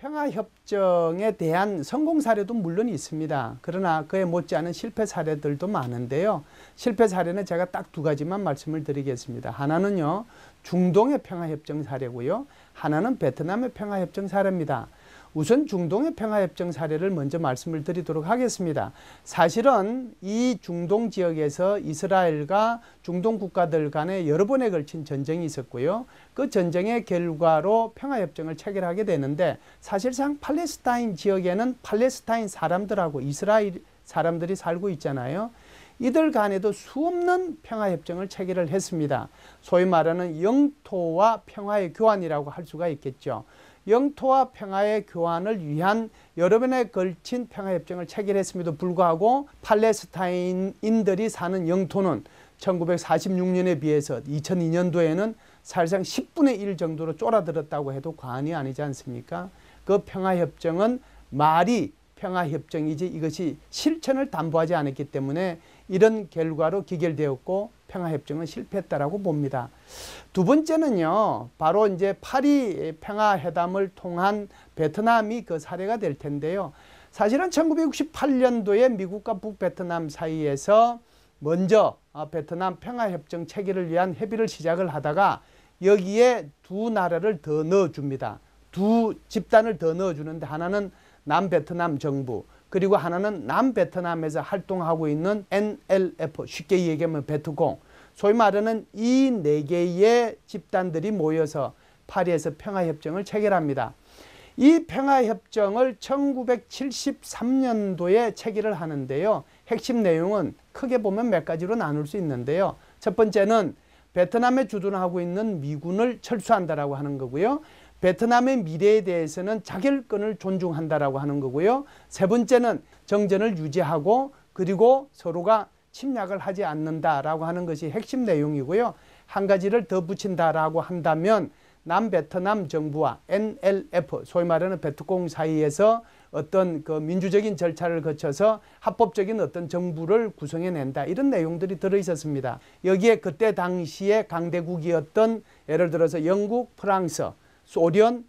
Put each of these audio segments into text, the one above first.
평화협정에 대한 성공 사례도 물론 있습니다. 그러나 그에 못지않은 실패 사례들도 많은데요. 실패 사례는 제가 딱 두 가지만 말씀을 드리겠습니다. 하나는요, 중동의 평화협정 사례고요. 하나는 베트남의 평화협정 사례입니다. 우선 중동의 평화협정 사례를 먼저 말씀을 드리도록 하겠습니다. 사실은 이 중동 지역에서 이스라엘과 중동 국가들 간에 여러 번에 걸친 전쟁이 있었고요. 그 전쟁의 결과로 평화협정을 체결하게 되는데 사실상 팔레스타인 지역에는 팔레스타인 사람들하고 이스라엘 사람들이 살고 있잖아요. 이들 간에도 수없는 평화협정을 체결을 했습니다. 소위 말하는 영토와 평화의 교환이라고 할 수가 있겠죠. 영토와 평화의 교환을 위한 여러 번에 걸친 평화협정을 체결했음에도 불구하고 팔레스타인인들이 사는 영토는 1946년에 비해서 2002년도에는 사실상 10분의 1 정도로 쫄아들었다고 해도 과언이 아니지 않습니까? 그 평화협정은 말이 평화협정이지 이것이 실천을 담보하지 않았기 때문에 이런 결과로 기결되었고 평화협정은 실패했다라고 봅니다. 두 번째는요, 바로 이제 파리 평화회담을 통한 베트남이 그 사례가 될 텐데요. 사실은 1968년도에 미국과 북베트남 사이에서 먼저 아, 베트남 평화협정 체결을 위한 협의를 시작을 하다가 여기에 두 나라를 더 넣어줍니다. 두 집단을 더 넣어주는데 하나는 남베트남 정부 그리고 하나는 남베트남에서 활동하고 있는 NLF 쉽게 얘기하면 베트공 소위 말하는 이 네 개의 집단들이 모여서 파리에서 평화협정을 체결합니다. 이 평화협정을 1973년도에 체결을 하는데요. 핵심 내용은 크게 보면 몇 가지로 나눌 수 있는데요. 첫 번째는 베트남에 주둔하고 있는 미군을 철수한다라고 하는 거고요. 베트남의 미래에 대해서는 자결권을 존중한다라고 하는 거고요. 세 번째는 정전을 유지하고 그리고 서로가 침략을 하지 않는다라고 하는 것이 핵심 내용이고요. 한 가지를 더 붙인다라고 한다면 남베트남 정부와 NLF 소위 말하는 베트콩 사이에서 어떤 그 민주적인 절차를 거쳐서 합법적인 어떤 정부를 구성해낸다 이런 내용들이 들어 있었습니다. 여기에 그때 당시에 강대국이었던 예를 들어서 영국, 프랑스, 소련,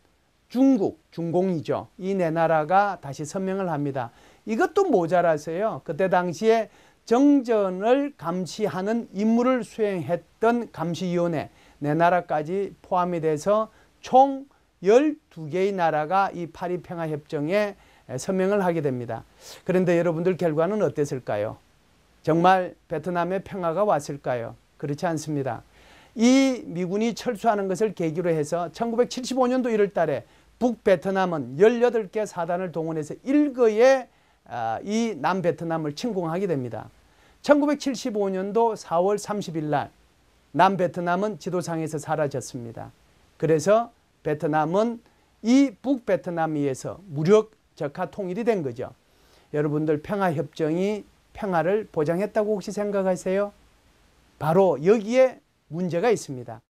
중국, 중공이죠. 이 네 나라가 다시 서명을 합니다. 이것도 모자라서요. 그때 당시에 정전을 감시하는 임무를 수행했던 감시위원회 네 나라까지 포함이 돼서 총 12개의 나라가 이 파리 평화협정에 서명을 하게 됩니다. 그런데 여러분들 결과는 어땠을까요? 정말 베트남의 평화가 왔을까요? 그렇지 않습니다. 이 미군이 철수하는 것을 계기로 해서 1975년도 1월 달에 북베트남은 18개 사단을 동원해서 일거에 아, 이 남베트남을 침공하게 됩니다. 1975년도 4월 30일 날 남베트남은 지도상에서 사라졌습니다. 그래서 베트남은 이 북베트남에 의해서 무력 적화 통일이 된 거죠. 여러분들 평화협정이 평화를 보장했다고 혹시 생각하세요? 바로 여기에 문제가 있습니다.